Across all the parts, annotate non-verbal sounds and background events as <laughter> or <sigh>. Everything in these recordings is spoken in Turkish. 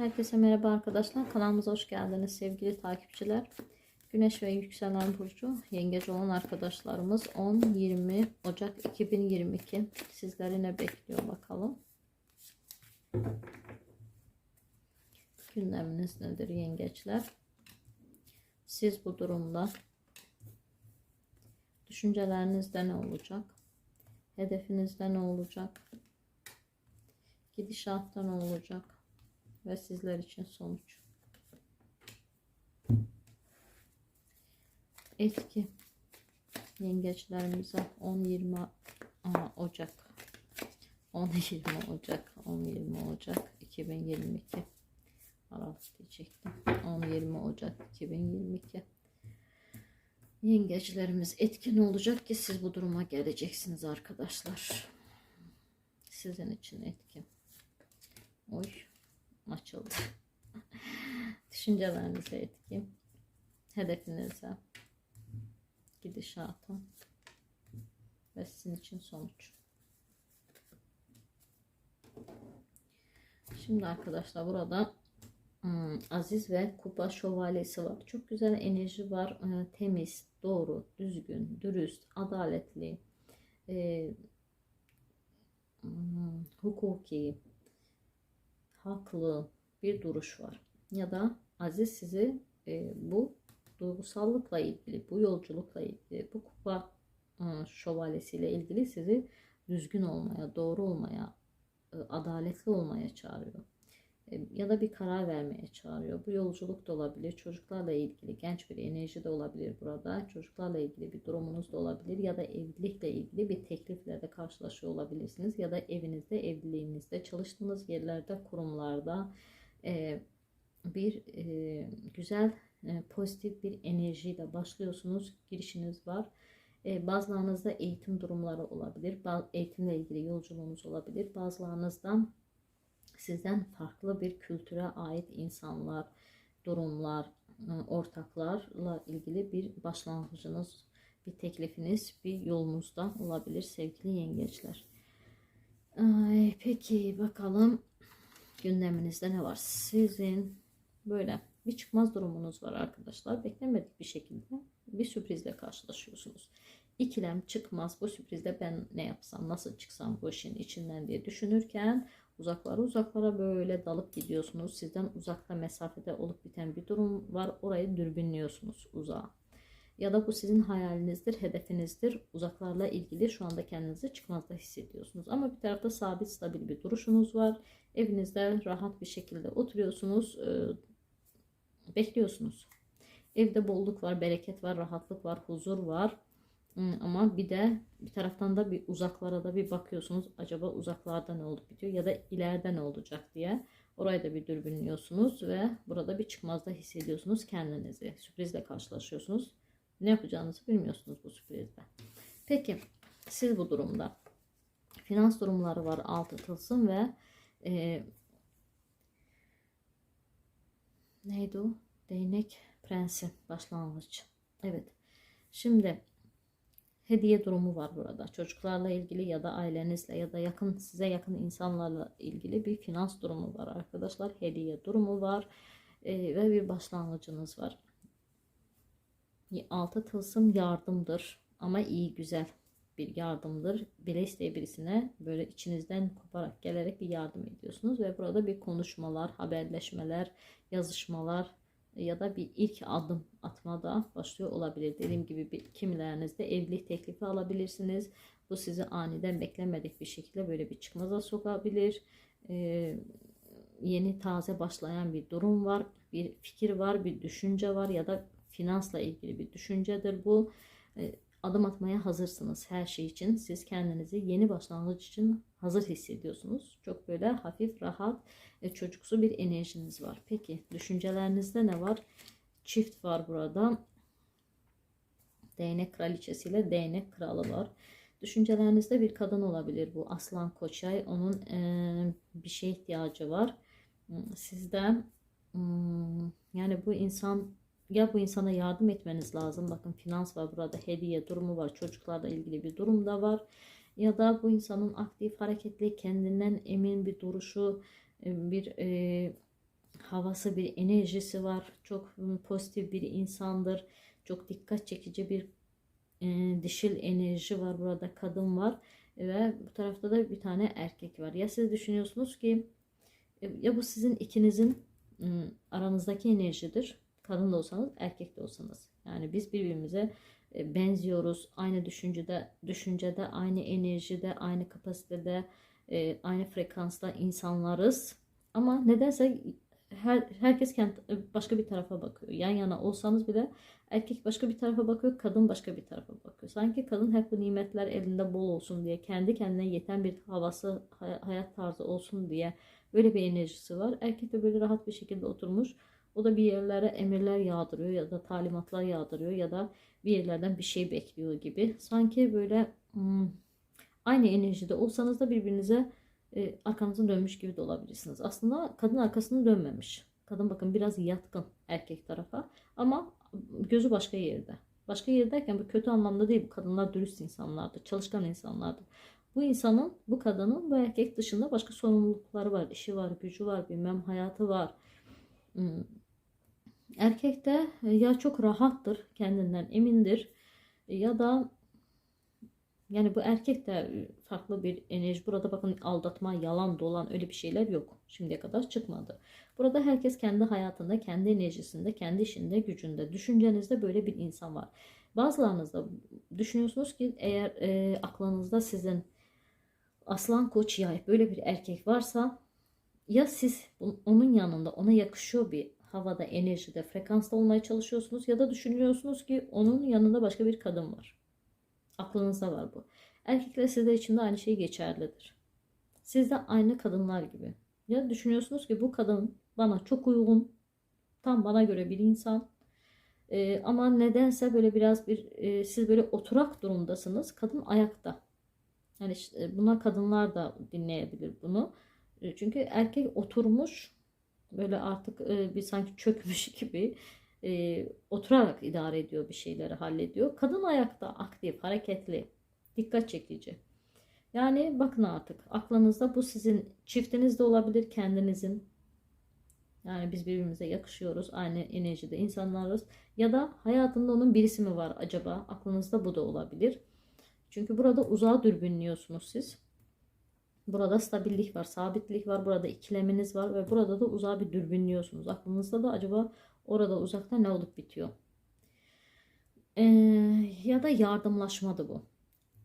Herkese merhaba arkadaşlar. Kanalımıza hoş geldiniz sevgili takipçiler. Güneş ve yükselen burcu yengeci olan arkadaşlarımız 10-20 Ocak 2022 sizleri ne bekliyor bakalım. Gündeminiz nedir yengeçler? Siz bu durumda düşüncelerinizde ne olacak? Hedefinizde ne olacak? Gidişatta ne olacak? Ve sizler için sonuç. Etki yengeçlerimize 10-20 Ocak. 10-20 <laughs> Ocak 10-20 Ocak 2022 Aralık diyecektim. 10-20 Ocak 2022 yengeçlerimiz etkin olacak ki siz bu duruma geleceksiniz arkadaşlar. Sizin için etkin. Oy açıldı. <laughs> Düşüncelerinize etkin. Hedefinize. Gidişata. Ve sizin için sonuç. Şimdi arkadaşlar burada hmm, Aziz ve Kupa Şövalyesi var. Çok güzel enerji var. E, temiz, doğru, düzgün, dürüst, adaletli, e, hmm, hukuki, haklı bir duruş var. Ya da Aziz sizi e, bu duygusallıkla ilgili, bu yolculukla ilgili, bu kupa e, şövalyesiyle ilgili sizi düzgün olmaya, doğru olmaya, e, adaletli olmaya çağırıyor. Ya da bir karar vermeye çağırıyor. Bu yolculuk da olabilir. Çocuklarla ilgili genç bir enerji de olabilir burada. Çocuklarla ilgili bir durumunuz da olabilir. Ya da evlilikle ilgili bir teklifle de karşılaşıyor olabilirsiniz. Ya da evinizde, evliliğinizde, çalıştığınız yerlerde, kurumlarda e, bir e, güzel e, pozitif bir enerjiyle başlıyorsunuz. Girişiniz var. E, bazılarınızda eğitim durumları olabilir. Eğitimle ilgili yolculuğunuz olabilir. Bazılarınızdan sizden farklı bir kültüre ait insanlar, durumlar, ıı, ortaklarla ilgili bir başlangıcınız, bir teklifiniz, bir yolunuzda olabilir sevgili yengeçler. Ay, peki bakalım gündeminizde ne var? Sizin böyle bir çıkmaz durumunuz var arkadaşlar. Beklemedik bir şekilde bir sürprizle karşılaşıyorsunuz. İkilem çıkmaz bu sürprizde ben ne yapsam nasıl çıksam bu işin içinden diye düşünürken uzaklara uzaklara böyle dalıp gidiyorsunuz. Sizden uzakta mesafede olup biten bir durum var. Orayı dürbünlüyorsunuz uzağa. Ya da bu sizin hayalinizdir, hedefinizdir. Uzaklarla ilgili şu anda kendinizi çıkmazda hissediyorsunuz. Ama bir tarafta sabit, stabil bir duruşunuz var. Evinizde rahat bir şekilde oturuyorsunuz. Bekliyorsunuz. Evde bolluk var, bereket var, rahatlık var, huzur var. Ama bir de bir taraftan da bir uzaklara da bir bakıyorsunuz. Acaba uzaklarda ne olup bitiyor ya da ileride ne olacak diye. Orayı da bir dürbünlüyorsunuz ve burada bir çıkmazda hissediyorsunuz kendinizi. Sürprizle karşılaşıyorsunuz. Ne yapacağınızı bilmiyorsunuz bu sürprizde. Peki siz bu durumda finans durumları var altı tılsım ve e, neydi o? Değnek prensi başlangıç. Evet. Şimdi hediye durumu var burada. Çocuklarla ilgili ya da ailenizle ya da yakın size yakın insanlarla ilgili bir finans durumu var arkadaşlar. Hediye durumu var e, ve bir başlangıcınız var. Altı tılsım yardımdır ama iyi güzel bir yardımdır. Bile isteye birisine böyle içinizden koparak gelerek bir yardım ediyorsunuz ve burada bir konuşmalar, haberleşmeler, yazışmalar ya da bir ilk adım atmada başlıyor olabilir. Dediğim gibi bir, kimilerinizde evlilik teklifi alabilirsiniz. Bu sizi aniden beklemedik bir şekilde böyle bir çıkmaza sokabilir. Ee, yeni taze başlayan bir durum var. Bir fikir var, bir düşünce var ya da finansla ilgili bir düşüncedir bu. Ee, adım atmaya hazırsınız her şey için. Siz kendinizi yeni başlangıç için hazır hissediyorsunuz. Çok böyle hafif, rahat, e, çocuksu bir enerjiniz var. Peki düşüncelerinizde ne var? Çift var burada. Değnek kraliçesiyle değnek kralı var. Düşüncelerinizde bir kadın olabilir bu. Aslan Koçay. Onun e, bir şeye ihtiyacı var. Hmm, Sizde hmm, yani bu insan ya bu insana yardım etmeniz lazım. Bakın finans var burada hediye durumu var. Çocuklarla ilgili bir durum da var. Ya da bu insanın aktif hareketli kendinden emin bir duruşu bir e, havası bir enerjisi var. Çok pozitif bir insandır. Çok dikkat çekici bir e, dişil enerji var burada kadın var ve bu tarafta da bir tane erkek var. Ya siz düşünüyorsunuz ki e, ya bu sizin ikinizin aranızdaki enerjidir. Kadın da olsanız erkek de olsanız. Yani biz birbirimize e, benziyoruz. Aynı düşüncede, düşüncede, aynı enerjide, aynı kapasitede, e, aynı frekansta insanlarız. Ama nedense her, herkes kendi, başka bir tarafa bakıyor. Yan yana olsanız bile erkek başka bir tarafa bakıyor, kadın başka bir tarafa bakıyor. Sanki kadın hep bu nimetler elinde bol olsun diye, kendi kendine yeten bir havası, hay- hayat tarzı olsun diye böyle bir enerjisi var. Erkek de böyle rahat bir şekilde oturmuş. O da bir yerlere emirler yağdırıyor ya da talimatlar yağdırıyor ya da bir yerlerden bir şey bekliyor gibi. Sanki böyle hmm, aynı enerjide olsanız da birbirinize e, arkanızı dönmüş gibi de olabilirsiniz. Aslında kadın arkasını dönmemiş. Kadın bakın biraz yatkın erkek tarafa ama gözü başka yerde. Başka yerde derken bu kötü anlamda değil. Bu kadınlar dürüst insanlardır, çalışkan insanlardır. Bu insanın, bu kadının bu erkek dışında başka sorumlulukları var. işi var, gücü var, bilmem hayatı var. Erkek de e, ya çok rahattır, kendinden emindir ya da yani bu erkek de farklı bir enerji. Burada bakın aldatma, yalan, dolan öyle bir şeyler yok. Şimdiye kadar çıkmadı. Burada herkes kendi hayatında, kendi enerjisinde, kendi işinde, gücünde, düşüncenizde böyle bir insan var. Bazılarınız da düşünüyorsunuz ki eğer e, aklınızda sizin aslan koç yay böyle bir erkek varsa ya siz onun yanında ona yakışıyor bir havada, enerjide, frekansta olmaya çalışıyorsunuz ya da düşünüyorsunuz ki onun yanında başka bir kadın var. Aklınızda var bu. Erkekler sizde için de aynı şey geçerlidir. Siz de aynı kadınlar gibi. Ya düşünüyorsunuz ki bu kadın bana çok uygun, tam bana göre bir insan. Ee, ama nedense böyle biraz bir e, siz böyle oturak durumdasınız. Kadın ayakta. Yani işte, e, buna kadınlar da dinleyebilir bunu. E, Çünkü erkek oturmuş böyle artık e, bir sanki çökmüş <laughs> gibi e, oturarak idare ediyor bir şeyleri hallediyor. Kadın ayakta aktif, hareketli, dikkat çekici. Yani bakın artık aklınızda bu sizin çiftiniz de olabilir kendinizin. Yani biz birbirimize yakışıyoruz. Aynı enerjide insanlarız. Ya da hayatında onun birisi mi var acaba? Aklınızda bu da olabilir. Çünkü burada uzağa dürbünlüyorsunuz siz. Burada stabillik var, sabitlik var, burada ikileminiz var ve burada da uzağa bir dürbünlüyorsunuz. Aklınızda da acaba orada uzakta ne olup bitiyor? Ee, ya da yardımlaşmadı bu.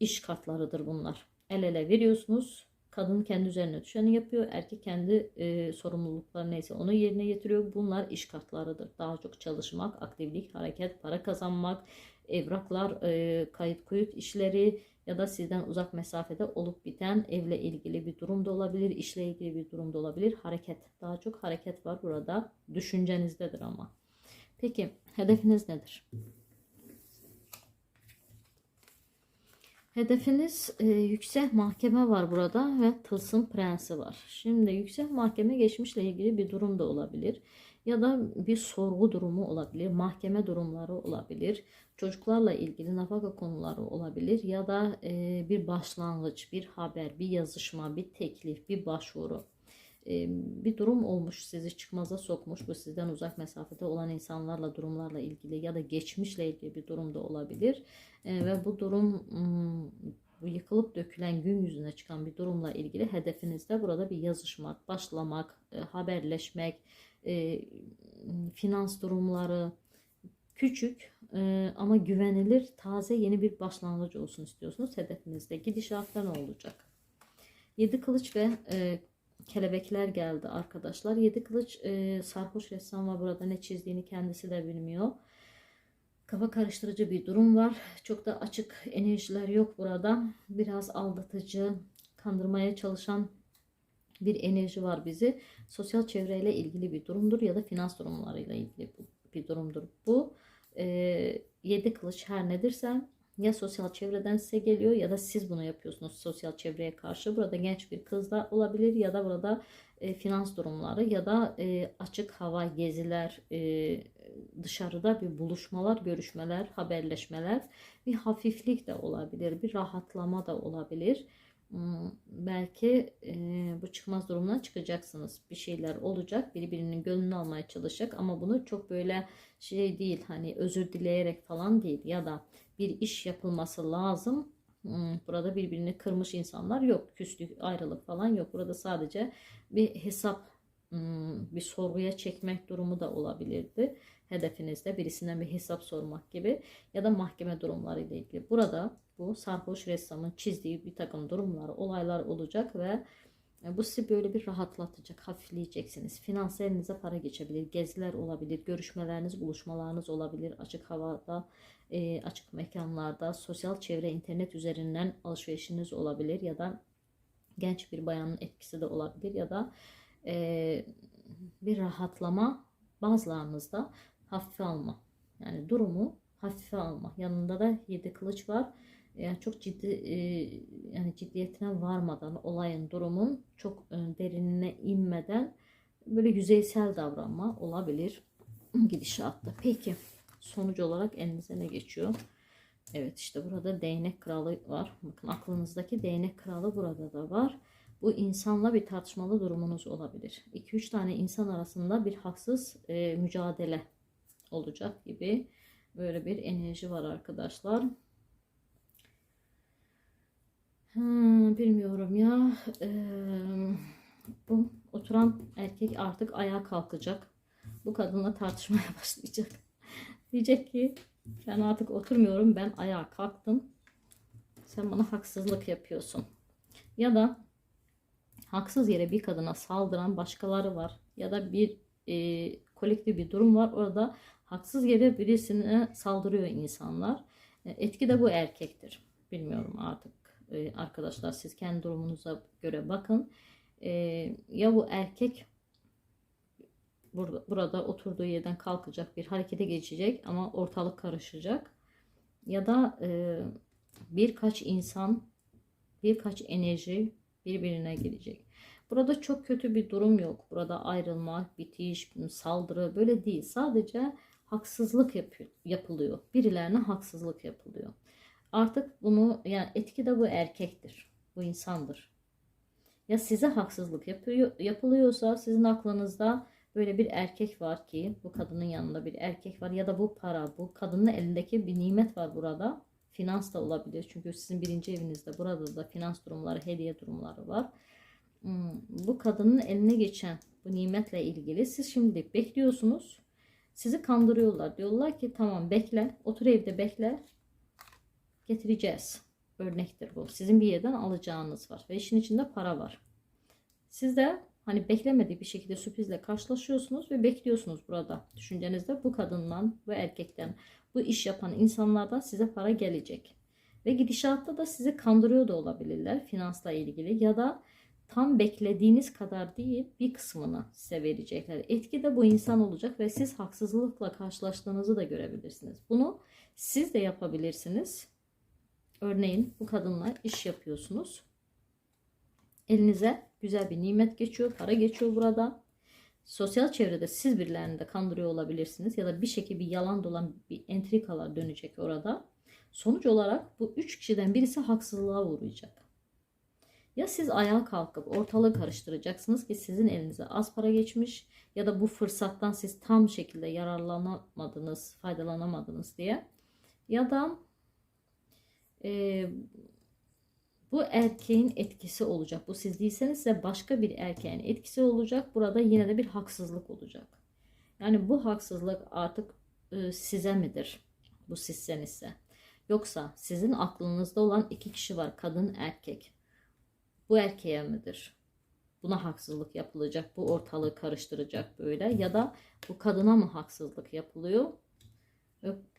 İş kartlarıdır bunlar. El ele veriyorsunuz. Kadın kendi üzerine düşeni yapıyor. Erkek kendi e, sorumlulukları neyse onu yerine getiriyor. Bunlar iş kartlarıdır. Daha çok çalışmak, aktiflik, hareket, para kazanmak, evraklar, e, kayıt kuyut işleri ya da sizden uzak mesafede olup biten evle ilgili bir durum da olabilir, işle ilgili bir durum da olabilir. Hareket, daha çok hareket var burada. Düşüncenizdedir ama. Peki, hedefiniz nedir? Hedefiniz e, yüksek mahkeme var burada ve tılsım prensi var. Şimdi yüksek mahkeme geçmişle ilgili bir durum da olabilir. Ya da bir sorgu durumu olabilir. Mahkeme durumları olabilir. Çocuklarla ilgili nafaka konuları olabilir. Ya da e, bir başlangıç, bir haber, bir yazışma, bir teklif, bir başvuru. E, bir durum olmuş sizi çıkmaza sokmuş. Bu sizden uzak mesafede olan insanlarla, durumlarla ilgili ya da geçmişle ilgili bir durum da olabilir. E, ve bu durum bu yıkılıp dökülen gün yüzüne çıkan bir durumla ilgili hedefinizde burada bir yazışmak, başlamak, e, haberleşmek, e, finans durumları küçük e, ama güvenilir, taze yeni bir başlangıç olsun istiyorsunuz. Hedefinizde gidişatta ne olacak? Yedi kılıç ve e, kelebekler geldi arkadaşlar. Yedi kılıç e, sarhoş ressam var burada ne çizdiğini kendisi de bilmiyor. Kafa karıştırıcı bir durum var. Çok da açık enerjiler yok burada. Biraz aldatıcı, kandırmaya çalışan bir enerji var bizi. Sosyal çevreyle ilgili bir durumdur ya da finans durumlarıyla ilgili bir durumdur. Bu e, yedi kılıç her nedirse ya sosyal çevreden size geliyor ya da siz bunu yapıyorsunuz sosyal çevreye karşı. Burada genç bir kız da olabilir ya da burada e, finans durumları ya da e, açık hava geziler, e, dışarıda bir buluşmalar, görüşmeler, haberleşmeler, bir hafiflik de olabilir, bir rahatlama da olabilir. Hmm, belki e, bu çıkmaz durumdan çıkacaksınız. Bir şeyler olacak. Biri birinin gönlünü almaya çalışacak ama bunu çok böyle şey değil hani özür dileyerek falan değil ya da bir iş yapılması lazım. Hmm, burada birbirini kırmış insanlar yok. Küslük, ayrılık falan yok. Burada sadece bir hesap hmm, bir sorguya çekmek durumu da olabilirdi. Hedefinizde birisinden bir hesap sormak gibi ya da mahkeme durumları ile ilgili. Burada bu sarhoş ressamın çizdiği bir takım durumlar, olaylar olacak ve e, bu sizi böyle bir rahatlatacak, hafifleyeceksiniz. Finans elinize para geçebilir, geziler olabilir, görüşmeleriniz, buluşmalarınız olabilir, açık havada, e, açık mekanlarda, sosyal çevre, internet üzerinden alışverişiniz olabilir ya da genç bir bayanın etkisi de olabilir ya da e, bir rahatlama bazılarınızda hafife alma. Yani durumu hafife alma. Yanında da yedi kılıç var yani çok ciddi e, yani ciddiyetine varmadan olayın durumun çok e, derinine inmeden böyle yüzeysel davranma olabilir <clears throat> gidişatta. Peki sonuç olarak elinize ne geçiyor? Evet işte burada değnek kralı var. Bakın aklınızdaki değnek kralı burada da var. Bu insanla bir tartışmalı durumunuz olabilir. 2-3 tane insan arasında bir haksız e, mücadele olacak gibi böyle bir enerji var arkadaşlar. Hmm, bilmiyorum ya. Ee, bu oturan erkek artık ayağa kalkacak. Bu kadınla tartışmaya <laughs> başlayacak. Diyecek ki ben artık oturmuyorum. Ben ayağa kalktım. Sen bana haksızlık yapıyorsun. Ya da haksız yere bir kadına saldıran başkaları var. Ya da bir e, kolektif bir durum var. Orada haksız yere birisine saldırıyor insanlar. E, etki de bu erkektir. Bilmiyorum artık e, arkadaşlar siz kendi durumunuza göre bakın. E, ya bu erkek burada, oturduğu yerden kalkacak bir harekete geçecek ama ortalık karışacak. Ya da birkaç insan birkaç enerji birbirine girecek. Burada çok kötü bir durum yok. Burada ayrılma, bitiş, saldırı böyle değil. Sadece haksızlık yapıyor, yapılıyor. Birilerine haksızlık yapılıyor. Artık bunu yani etki de bu erkektir. Bu insandır. Ya size haksızlık yapıyor, yapılıyorsa sizin aklınızda böyle bir erkek var ki bu kadının yanında bir erkek var ya da bu para bu kadının elindeki bir nimet var burada. Finans da olabilir çünkü sizin birinci evinizde burada da finans durumları hediye durumları var. Hmm, bu kadının eline geçen bu nimetle ilgili siz şimdi bekliyorsunuz. Sizi kandırıyorlar. Diyorlar ki tamam bekle otur evde bekle getireceğiz. Örnektir bu. Sizin bir yerden alacağınız var ve işin içinde para var. Siz de hani beklemediği bir şekilde sürprizle karşılaşıyorsunuz ve bekliyorsunuz burada. Düşüncenizde bu kadından, bu erkekten, bu iş yapan insanlardan size para gelecek. Ve gidişatta da sizi kandırıyor da olabilirler finansla ilgili ya da tam beklediğiniz kadar değil bir kısmını size verecekler. Etki de bu insan olacak ve siz haksızlıkla karşılaştığınızı da görebilirsiniz. Bunu siz de yapabilirsiniz. Örneğin bu kadınla iş yapıyorsunuz. Elinize güzel bir nimet geçiyor, para geçiyor burada. Sosyal çevrede siz birilerini de kandırıyor olabilirsiniz ya da bir şekilde bir yalan dolan bir entrikalar dönecek orada. Sonuç olarak bu üç kişiden birisi haksızlığa uğrayacak. Ya siz ayağa kalkıp ortalığı karıştıracaksınız ki sizin elinize az para geçmiş ya da bu fırsattan siz tam şekilde yararlanamadınız, faydalanamadınız diye. Ya da e, bu erkeğin etkisi olacak. Bu siz değilseniz ise başka bir erkeğin etkisi olacak. Burada yine de bir haksızlık olacak. Yani bu haksızlık artık e, size midir? Bu sizsenizse. Yoksa sizin aklınızda olan iki kişi var. Kadın, erkek. Bu erkeğe midir? Buna haksızlık yapılacak. Bu ortalığı karıştıracak böyle. Ya da bu kadına mı haksızlık yapılıyor?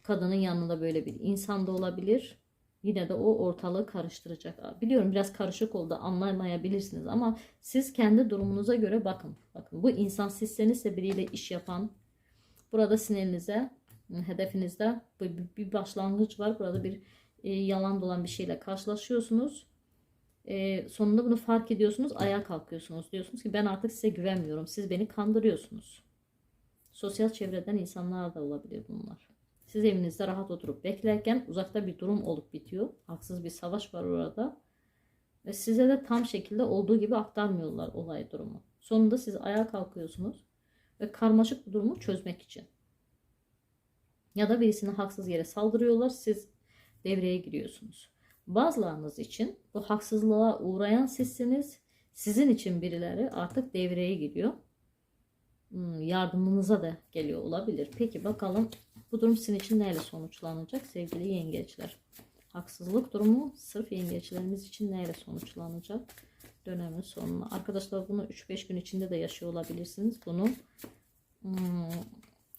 Kadının yanında böyle bir insan da olabilir Yine de o ortalığı karıştıracak. Biliyorum biraz karışık oldu anlamayabilirsiniz ama siz kendi durumunuza göre bakın. Bakın bu insan sizsenizse biriyle iş yapan burada sinirinize hedefinizde bir başlangıç var. Burada bir e, yalan dolan bir şeyle karşılaşıyorsunuz. E, sonunda bunu fark ediyorsunuz. Ayağa kalkıyorsunuz. Diyorsunuz ki ben artık size güvenmiyorum. Siz beni kandırıyorsunuz. Sosyal çevreden insanlar da olabilir bunlar. Siz evinizde rahat oturup beklerken uzakta bir durum olup bitiyor. Haksız bir savaş var orada. Ve size de tam şekilde olduğu gibi aktarmıyorlar olay durumu. Sonunda siz ayağa kalkıyorsunuz ve karmaşık bir durumu çözmek için. Ya da birisine haksız yere saldırıyorlar. Siz devreye giriyorsunuz. Bazılarınız için bu haksızlığa uğrayan sizsiniz. Sizin için birileri artık devreye giriyor. Hmm, Yardımınıza da geliyor olabilir. Peki bakalım bu durum sizin için neyle sonuçlanacak sevgili yengeçler? Haksızlık durumu sırf yengeçlerimiz için neyle sonuçlanacak? Dönemin sonuna. Arkadaşlar bunu 3-5 gün içinde de yaşıyor olabilirsiniz. Bunu hmm,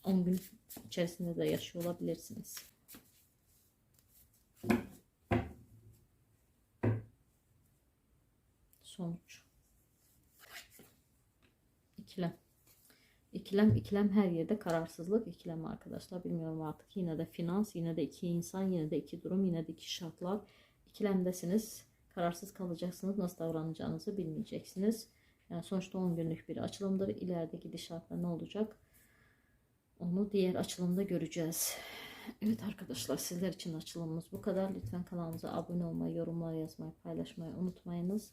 10 gün içerisinde de yaşıyor olabilirsiniz. Sonuç. İkilem. İkilem, ikilem her yerde kararsızlık ikilem arkadaşlar. Bilmiyorum artık yine de finans, yine de iki insan, yine de iki durum, yine de iki şartlar. İkilemdesiniz. Kararsız kalacaksınız. Nasıl davranacağınızı bilmeyeceksiniz. Yani sonuçta 10 günlük bir açılımdır. İleride gidişatla ne olacak? Onu diğer açılımda göreceğiz. Evet arkadaşlar sizler için açılımımız bu kadar. Lütfen kanalımıza abone olmayı, yorumlar yazmayı, paylaşmayı unutmayınız.